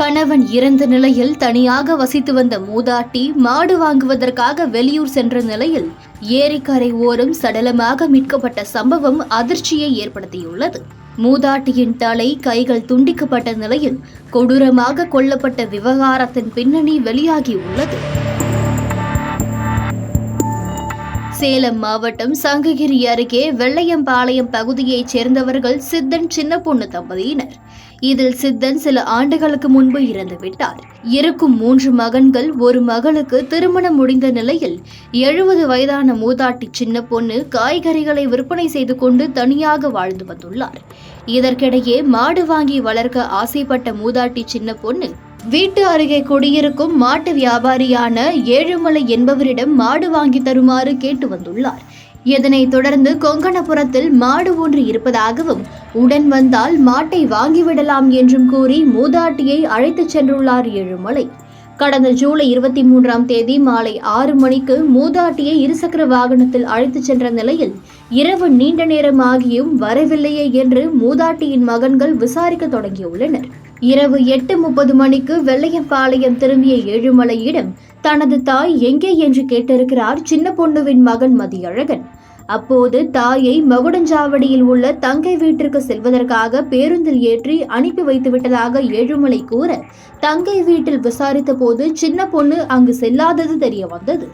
கணவன் இறந்த நிலையில் தனியாக வசித்து வந்த மூதாட்டி மாடு வாங்குவதற்காக வெளியூர் சென்ற நிலையில் ஏரிக்கரை ஓரம் சடலமாக மீட்கப்பட்ட சம்பவம் அதிர்ச்சியை ஏற்படுத்தியுள்ளது. மூதாட்டியின் தலை கைகள் துண்டிக்கப்பட்ட நிலையில் கொடூரமாக கொல்லப்பட்ட விவகாரத்தின் பின்னணி வெளியாகியுள்ளது. சேலம் மாவட்டம் சங்ககிரி அருகே வெள்ளையம்பாளையம் பகுதியைச் சேர்ந்தவர்கள் சித்தன் சின்ன பொண்ணு தம்பதியினர். இதில் சித்தன் சில ஆண்டுகளுக்கு முன்பு இறந்துவிட்டார். இருக்கும் மூன்று மகன்கள் ஒரு மகளுக்கு திருமணம் முடிந்த நிலையில் எழுபது வயதான மூதாட்டி சின்ன பொண்ணு காய்கறிகளை விற்பனை செய்து கொண்டு தனியாக வாழ்ந்து வந்துள்ளார். இதற்கிடையே மாடு வாங்கி வளர்க்க ஆசைப்பட்ட மூதாட்டி சின்ன பொண்ணு வீட்டு அருகே குடியிருக்கும் மாட்டு வியாபாரியான ஏழுமலை என்பவரிடம் மாடு வாங்கி தருமாறு கேட்டு வந்துள்ளார். இதனைத் தொடர்ந்து கொங்கணபுரத்தில் மாடு ஒன்று இருப்பதாகவும் உடன் வந்தால் மாட்டை வாங்கிவிடலாம் என்றும் கூறி மூதாட்டியை அழைத்துச் சென்றுள்ளார் ஏழுமலை. கடந்த ஜூலை இருபத்தி மூன்றாம் தேதி மாலை ஆறு மணிக்கு மூதாட்டியை இருசக்கர வாகனத்தில் அழைத்துச் சென்ற நிலையில் இரவு நீண்ட நேரம் ஆகியும் வரவில்லையே என்று மூதாட்டியின் மகன்கள் விசாரிக்க தொடங்கியுள்ளனர். இரவு எட்டு முப்பது மணிக்கு வெள்ளையம்பாளையம் திரும்பிய ஏழுமலையிடம் தனது தாய் எங்கே என்று கேட்டிருக்கிறார் சின்ன பொண்ணுவின் மகன் மதியழகன். அப்போது தாயை மகுடஞ்சாவடியில் உள்ள தங்கை வீட்டிற்கு செல்வதற்காக பேருந்தில் ஏற்றி அனுப்பி வைத்து விட்டதாக ஏழுமலை கூற தங்கை வீட்டில் விசாரித்த போது சின்ன பொண்ணு அங்கு செல்லாதது தெரிய வந்தது.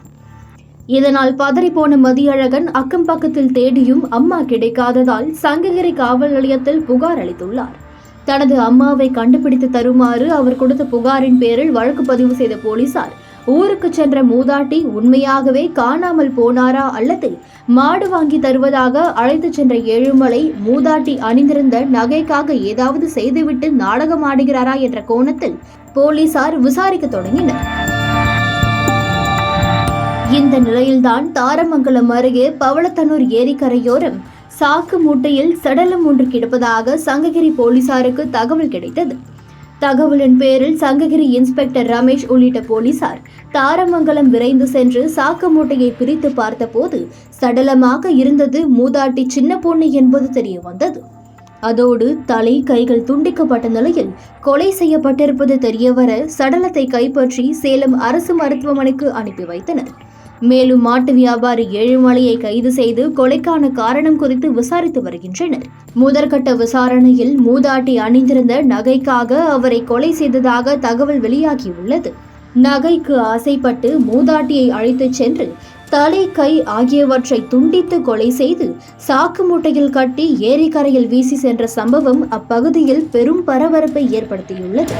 இதனால் பதறிப்போன மதியழகன் அக்கம் பக்கத்தில் தேடியும் அம்மா கிடைக்காததால் சங்ககிரி காவல் நிலையத்தில் புகார் அளித்துள்ளார். தனது அம்மாவை கண்டுபிடித்து தருமாறு அவர் கொடுத்த புகாரின் பேரில் வழக்கு பதிவு செய்த போலீசார் ஊருக்கு சென்ற மூதாட்டி உண்மையாகவே காணாமல் போனாரா அல்லது மாடு வாங்கி தருவதாக அழைத்து சென்ற ஏழுமலை மூதாட்டி அணிந்திருந்த நகைக்காக ஏதாவது செய்துவிட்டு நாடகம் ஆடுகிறாரா என்ற கோணத்தில் போலீசார் விசாரிக்க தொடங்கினர். இந்த நிலையில்தான் தாரமங்கலம் அருகே பவளத்தனூர் ஏரிக்கரையோரம் சாக்கு மூட்டையில் சடலம் ஒன்று கிடப்பதாக சங்ககிரி போலீசாருக்கு தகவல் கிடைத்தது. தகவலின் பேரில் சங்ககிரி இன்ஸ்பெக்டர் ரமேஷ் உள்ளிட்ட போலீசார் தாரமங்கலம் விரைந்து சென்று சாக்கு மூட்டையை பிரித்து பார்த்தபோது சடலமாக இருந்தது மூதாட்டி சின்ன பொண்ணு என்பது தெரிய வந்தது. அதோடு தலை கைகள் துண்டிக்கப்பட்ட நிலையில் கொலை செய்யப்பட்டிருப்பது தெரியவர சடலத்தை கைப்பற்றி சேலம் அரசு மருத்துவமனைக்கு அனுப்பி வைத்தனர். மேலும் மாட்டு வியாபாரி ஏழுமலையை கைது செய்து கொலைக்கான காரணம் குறித்து விசாரித்து வருகின்றனர். முதற்கட்ட விசாரணையில் மூதாட்டி அணிந்திருந்த நகைக்காக அவரை கொலை செய்ததாக தகவல் வெளியாகியுள்ளது. நகைக்கு ஆசைப்பட்டு மூதாட்டியை அழைத்துச் சென்று தலை கை ஆகியவற்றை துண்டித்து கொலை செய்து சாக்கு மூட்டையில் கட்டி ஏரிக்கரையில் வீசி சென்ற சம்பவம் அப்பகுதியில் பெரும் பரபரப்பை ஏற்படுத்தியுள்ளது.